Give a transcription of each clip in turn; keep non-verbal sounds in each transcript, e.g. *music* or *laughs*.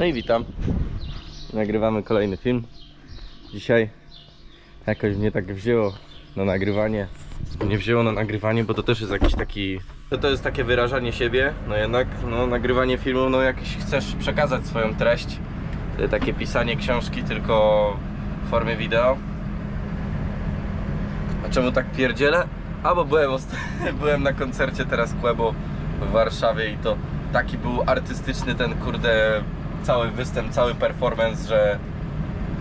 No i witam. Nagrywamy kolejny film. Dzisiaj jakoś mnie tak wzięło na nagrywanie. Nie wzięło na nagrywanie, bo to też jest jakiś taki. To, to jest takie wyrażanie siebie. No jednak no, nagrywanie filmu, no jakiś chcesz przekazać swoją treść. Takie pisanie książki tylko w formie wideo. A czemu tak pierdzielę? A bo byłem, *laughs* byłem na koncercie teraz Kłebo w Warszawie i to taki był artystyczny ten kurde cały występ, cały performance, że,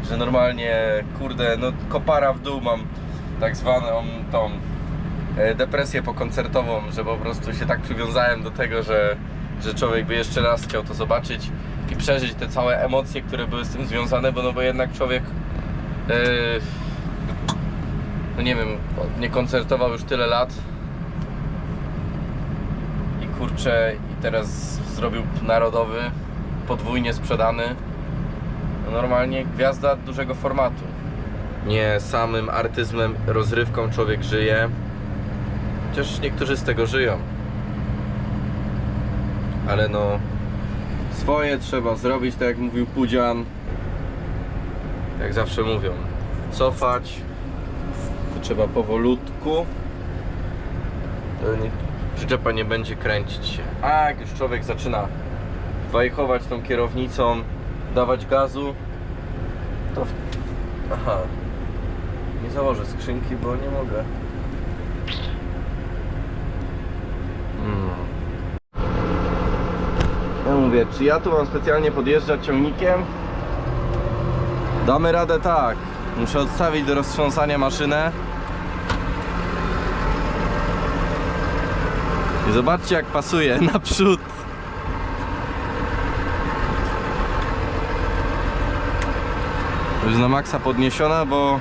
że normalnie kurde no kopara w dół mam tak zwaną tą e, depresję pokoncertową, że po prostu się tak przywiązałem do tego, że, że człowiek by jeszcze raz chciał to zobaczyć i przeżyć te całe emocje, które były z tym związane, bo no bo jednak człowiek e, no nie wiem, nie koncertował już tyle lat i kurczę i teraz zrobił narodowy, podwójnie sprzedany. No normalnie gwiazda dużego formatu. Nie samym artyzmem, rozrywką człowiek żyje. Chociaż niektórzy z tego żyją. Ale no swoje trzeba zrobić, tak jak mówił Pudzian. Jak zawsze mówią cofać to trzeba powolutku. To nie, nie będzie kręcić się. A jak już człowiek zaczyna wajchować tą kierownicą, dawać gazu, to. Aha. Nie założę skrzynki, bo nie mogę. Hmm. Ja mówię, czy ja tu mam specjalnie podjeżdżać ciągnikiem? Damy radę tak. Muszę odstawić do roztrząsania maszynę. I zobaczcie jak pasuje *laughs* naprzód. Już na maksa podniesiona, bo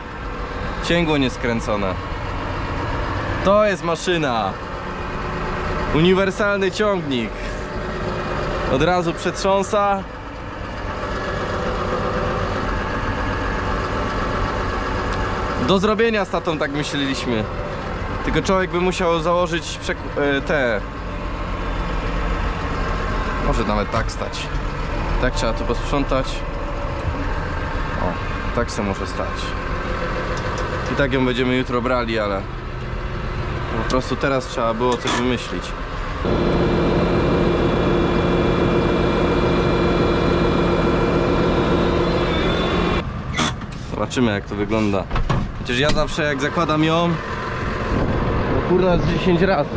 cięgło nie skręcone. To jest maszyna. Uniwersalny ciągnik. Od razu przetrząsa. Do zrobienia z tatą tak myśleliśmy. Tylko człowiek by musiał założyć e, te. Może nawet tak stać. Tak trzeba tu posprzątać. Tak se może stać. I tak ją będziemy jutro brali, ale po prostu teraz trzeba było coś wymyślić. Zobaczymy jak to wygląda. Chociaż ja zawsze jak zakładam ją, to kurna z 10 razy.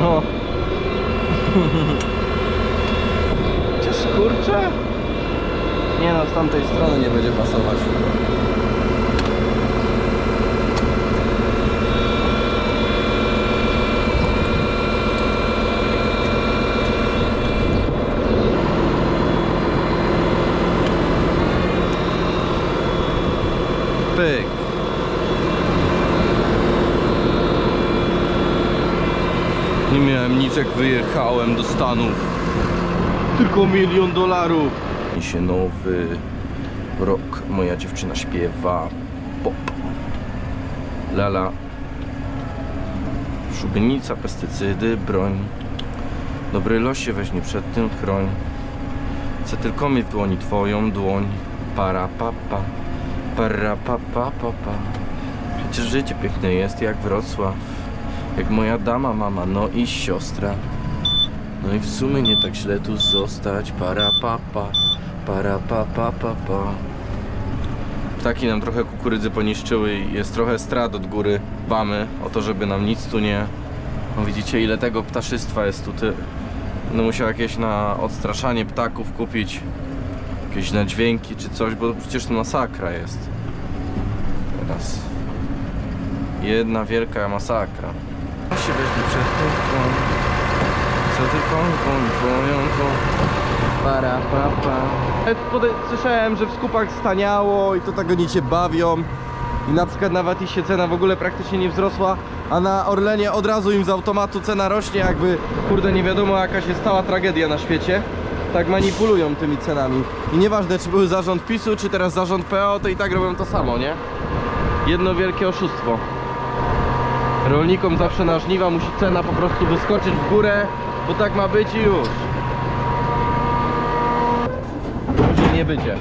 No. Chociaż kurczę. Nie no, z tamtej strony nie będzie pasować. Pyk. Nie miałem nic jak wyjechałem do Stanów. Tylko milion dolarów. I się nowy rok. Moja dziewczyna śpiewa pop. Lala. Szubienica, pestycydy, broń. Dobry losie weźmie przed tym chroń. Chcę tylko mieć w dłoni twoją dłoń. Para papa. Para pa pa pa pa. Przecież życie piękne jest jak Wrocław Jak moja dama mama, no i siostra. No i w sumie nie tak źle tu zostać. Para pa pa. Para pa pa pa pa. Ptaki nam trochę kukurydzy poniszczyły jest trochę strat od góry. Bamy o to, żeby nam nic tu nie No widzicie ile tego ptaszystwa jest tutaj Będę musiał jakieś na odstraszanie ptaków kupić. Jakieś na dźwięki czy coś, bo przecież to masakra jest. Teraz. Jedna wielka masakra. Się weźmie przed koń? Co ty twoją to? Para, pa, pa. Słyszałem, że w skupach staniało i to tak oni cię bawią. I na przykład na Watisie cena w ogóle praktycznie nie wzrosła, a na Orlenie od razu im z automatu cena rośnie, jakby kurde nie wiadomo jaka się stała tragedia na świecie. Tak manipulują tymi cenami. I nieważne czy był zarząd PiSu, czy teraz zarząd PO, to i tak robią to samo, nie? Jedno wielkie oszustwo. Rolnikom zawsze na żniwa musi cena po prostu wyskoczyć w górę, bo tak ma być i już. Może nie będzie.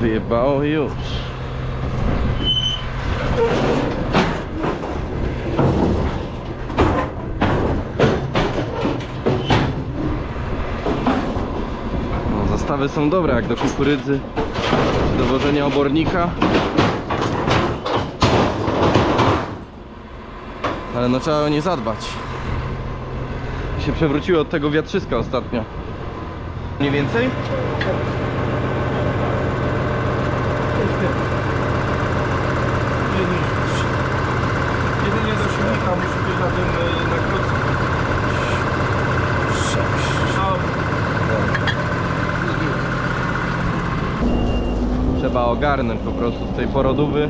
Wyjebało już. No, zastawy są dobre jak do kukurydzy do wożenia obornika. Ale no trzeba o nie zadbać. Się przewróciło od tego wiatrzyska ostatnio. Mniej więcej? Nie niszczyć. Jedynie do silnika musi być na tym y, na krótce. Szał. Trzeba ogarnąć po prostu z tej porodówy.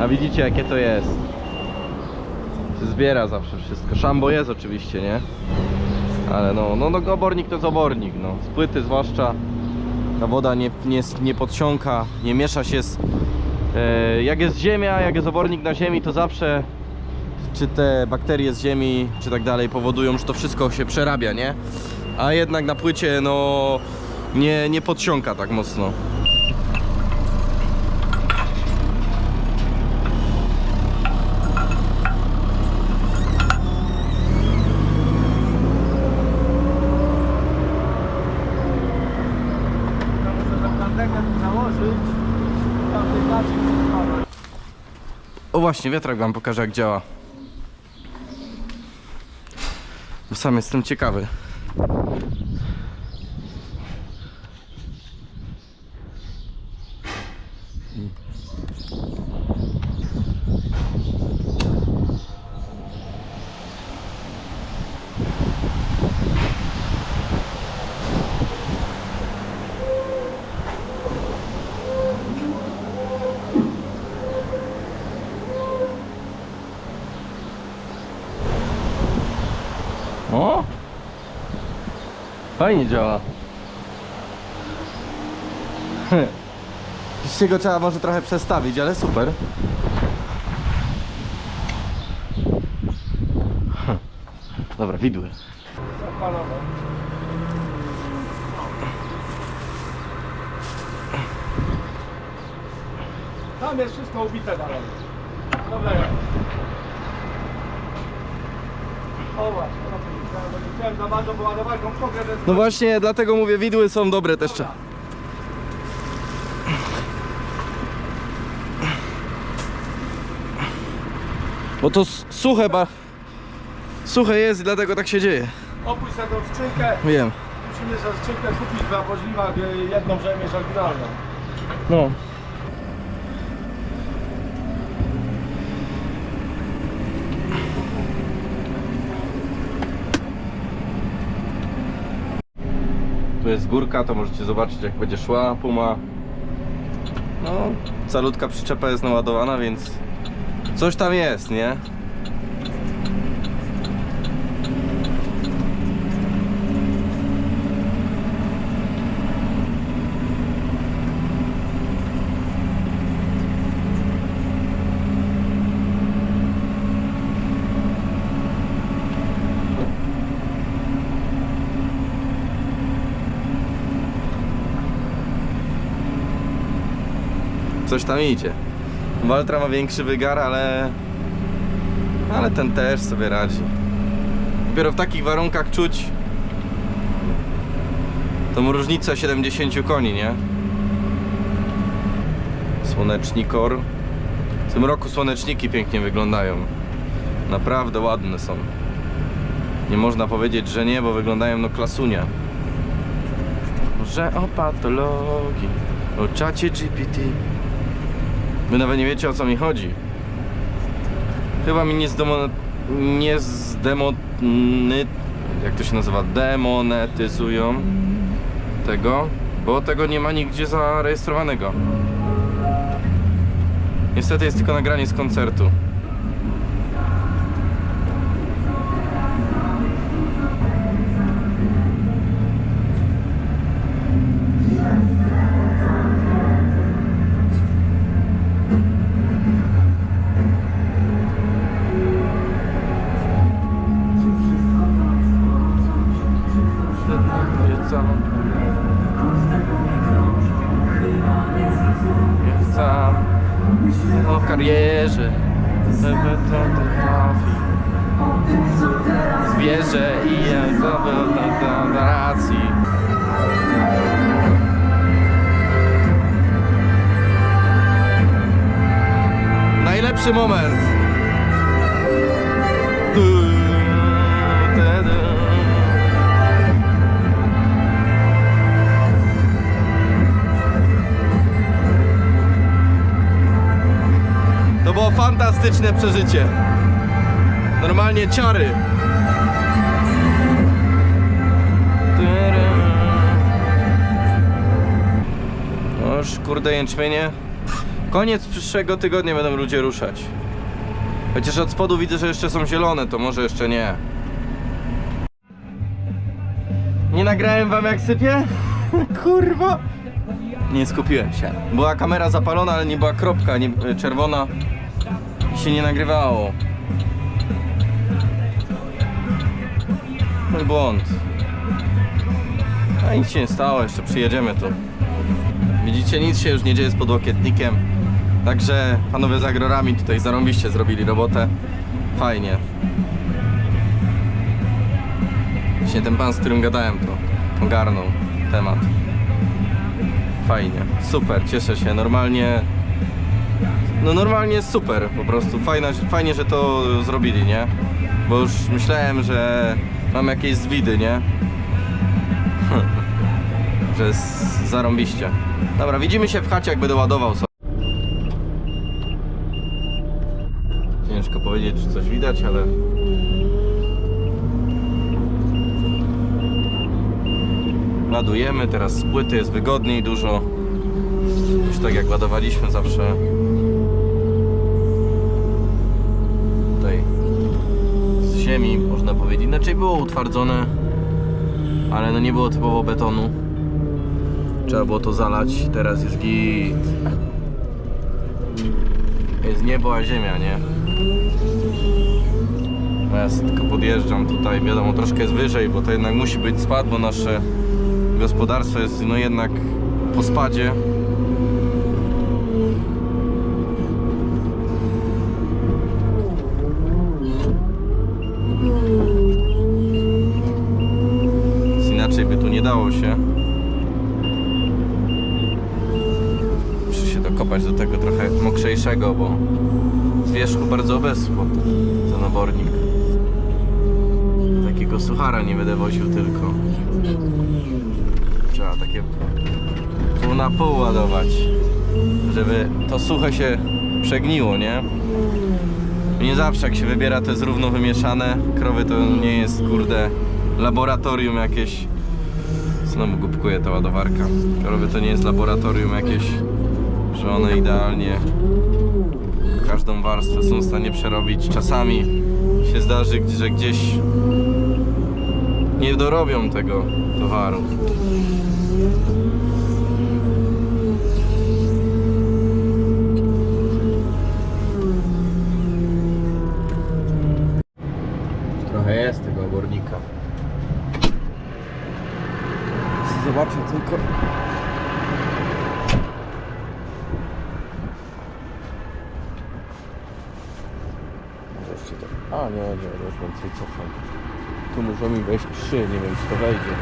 A widzicie jakie to jest. Się zbiera zawsze wszystko. Szambo jest oczywiście, nie? Ale no, no, no obornik to jest obornik, no. Z płyty zwłaszcza ta woda nie, nie, nie podsiąka, nie miesza się z... E, jak jest ziemia, jak jest obornik na ziemi, to zawsze czy te bakterie z ziemi, czy tak dalej powodują, że to wszystko się przerabia, nie? A jednak na płycie, no, nie, nie podsiąka tak mocno. Ja muszę tę plandekę tu założyć. Tam tej inaczej przypadać. O właśnie, wiatrak wam pokażę jak działa. Bo sam jestem ciekawy. Fajnie działa. *laughs* Dzisiaj go trzeba może trochę przestawić, ale super. *laughs* Dobra, widły. Tam jest wszystko ubite dalej. Dobra, ja. O właśnie, no to widziałem, bo nie chciałem za bardzo więc... No właśnie, dlatego mówię, widły są dobre też. Dobra. Bo to s- suche, ba... Suche jest i dlatego tak się dzieje. Opuść sobie tą skrzynkę. Wiem. Musimy za skrzynkę kupić w aboźliwach y, jedną rzemierz oryginalną. No. Jest górka, to możecie zobaczyć jak będzie szła puma. No, calutka przyczepa jest naładowana, więc coś tam jest, nie? Coś tam idzie. Waltra ma większy wygar, ale... Ale ten też sobie radzi. Dopiero w takich warunkach czuć tą różnicę 70 koni, nie? Słonecznikor. W tym roku słoneczniki pięknie wyglądają. Naprawdę ładne są. Nie można powiedzieć, że nie, bo wyglądają no klasunia. Że o patologii, o czacie GPT. Wy nawet nie wiecie o co mi chodzi. Chyba mi nie zdemonet... nie zdemony... jak to się nazywa? Demonetyzują tego, bo tego nie ma nigdzie zarejestrowanego. Niestety jest tylko nagranie z koncertu. Trafi Zwierzę i ja do racji Najlepszy moment To było fantastyczne przeżycie. Normalnie ciary. No już kurde jęczmienie. Koniec przyszłego tygodnia będą ludzie ruszać. Chociaż od spodu widzę, że jeszcze są zielone, to może jeszcze nie. Nie nagrałem wam jak sypie? *laughs* Kurwa. Nie skupiłem się. Była kamera zapalona, ale nie była kropka nie, czerwona się nie nagrywało. Mój błąd. A nic się nie stało, jeszcze przyjedziemy tu. Widzicie, nic się już nie dzieje z podłokietnikiem. Także panowie z agrorami tutaj zarąbiście zrobili robotę. Fajnie. Właśnie ten pan, z którym gadałem, to ogarnął temat. Fajnie, super, cieszę się. Normalnie. No normalnie jest super, po prostu fajna, fajnie, że to zrobili, nie? Bo już myślałem, że mam jakieś zwidy, nie? *laughs* że jest zarąbiście. Dobra, widzimy się w chacie, jak będę ładował sobie. Ciężko powiedzieć, czy coś widać, ale ładujemy, teraz z płyty jest wygodniej dużo już tak jak ładowaliśmy zawsze ziemi można powiedzieć, inaczej było utwardzone ale no nie było typowo betonu trzeba było to zalać, teraz jest git jest niebo a ziemia, nie? No Ja tylko podjeżdżam tutaj, wiadomo troszkę jest wyżej, bo to jednak musi być spad, bo nasze gospodarstwo jest no jednak po spadzie. Więc inaczej by tu nie dało się. Muszę się dokopać do tego trochę mokrzejszego, bo z wierzchu bardzo obeschło ten obornik. Takiego suchara nie będę woził tylko. Trzeba takie pół na pół ładować, żeby to suche się przegniło, nie? Nie zawsze jak się wybiera to jest równo wymieszane. Krowy to nie jest kurde laboratorium jakieś. Znowu głupkuje ta ładowarka. Krowy to nie jest laboratorium jakieś, że one idealnie każdą warstwę są w stanie przerobić. Czasami się zdarzy, że gdzieś nie dorobią tego towaru. Trochę jest tego obornika. Zobaczę tylko. Może jeszcze to. A nie, nie, już więcej cofam. Tu muszą mi wejść trzy, nie wiem czy to wejdzie.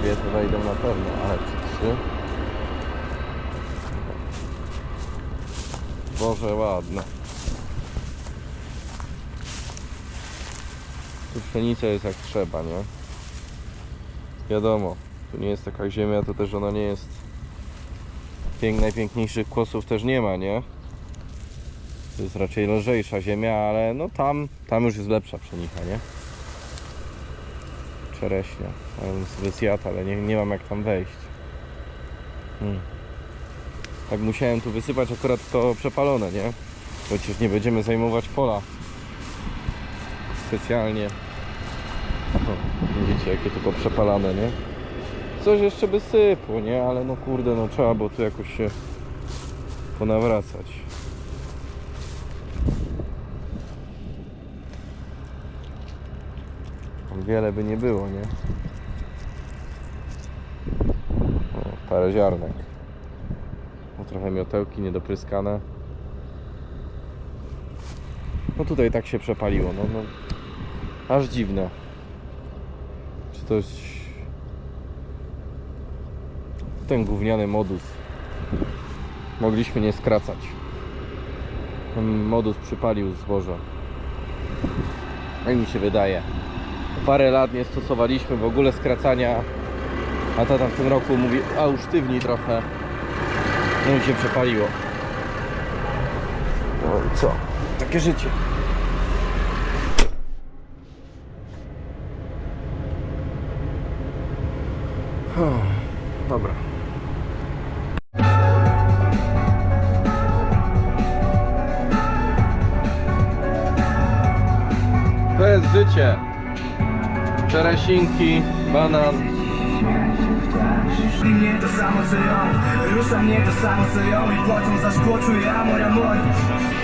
Dwie to wejdą na pewno, ale czy trzy? Boże, ładne. Tu pszenica jest jak trzeba, nie? Wiadomo, tu nie jest taka ziemia, to też ona nie jest pięk, najpiękniejszych kłosów też nie ma, nie? To jest raczej lżejsza ziemia, ale no tam, tam już jest lepsza pszenica, nie? Czereśnia. Sobie zjadł, ale nie, nie mam jak tam wejść. Hmm. Tak musiałem tu wysypać akurat to przepalone, nie? Bo Przecież nie będziemy zajmować pola. Specjalnie. O, widzicie jakie to poprzepalane, nie? Coś jeszcze by sypło, nie? Ale no kurde, no trzeba było tu jakoś się ponawracać. Tam Wiele by nie było, nie? O, parę ziarnek. No, trochę miotełki niedopryskane. No tutaj tak się przepaliło, no, no aż dziwne. Czy to jest ten gówniany modus? Mogliśmy nie skracać. Ten modus przypalił zboże. Jak mi się wydaje. Parę lat nie stosowaliśmy w ogóle skracania, a tata w tym roku mówi, a usztywni trochę. No i się przepaliło. No co? Takie życie. Dobra. To jest życie. Czeresinki, banan. Nie to samo co ją Rusza mnie to samo co ją I płacą za szkło czuję amor, amor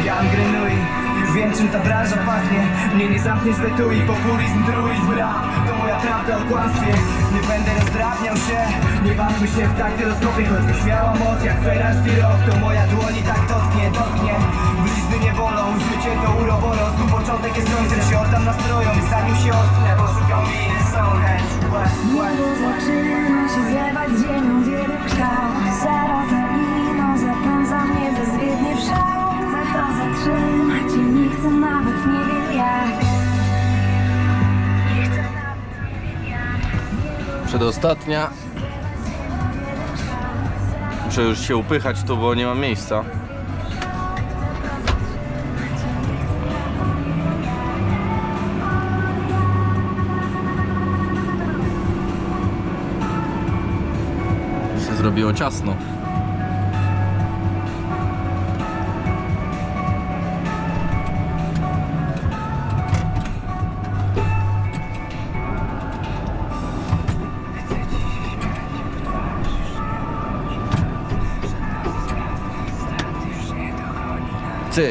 Jan Grenui wiem czym ta branża pachnie. Mnie nie zamkniesz we tu i populizm, truizm, rap. To moja prawda o kłamstwie. Nie będę rozdrabniał się Nie bawmy się w daktyloskopie Choćby śmiała moc jak ferrarski rok To moja dłoni tak dotknie, dotknie. Blizny nie bolą, życie to uroboros Tu początek jest końcem, się oddam nastrojom I zanim się ostnę, bo szukam winy są chęć. Niebo zaczyna się zlewać z ziemią wiele kształt Serotonino zapędza mnie bezwiednie w szał Chcę to zatrzymać i nie chcę nawet nie wiem jak. Nie chcę nawet nie wiem jak. Przedostatnia. Muszę już się upychać tu, bo nie mam miejsca. Zrobiło ciasno. হচ্ছে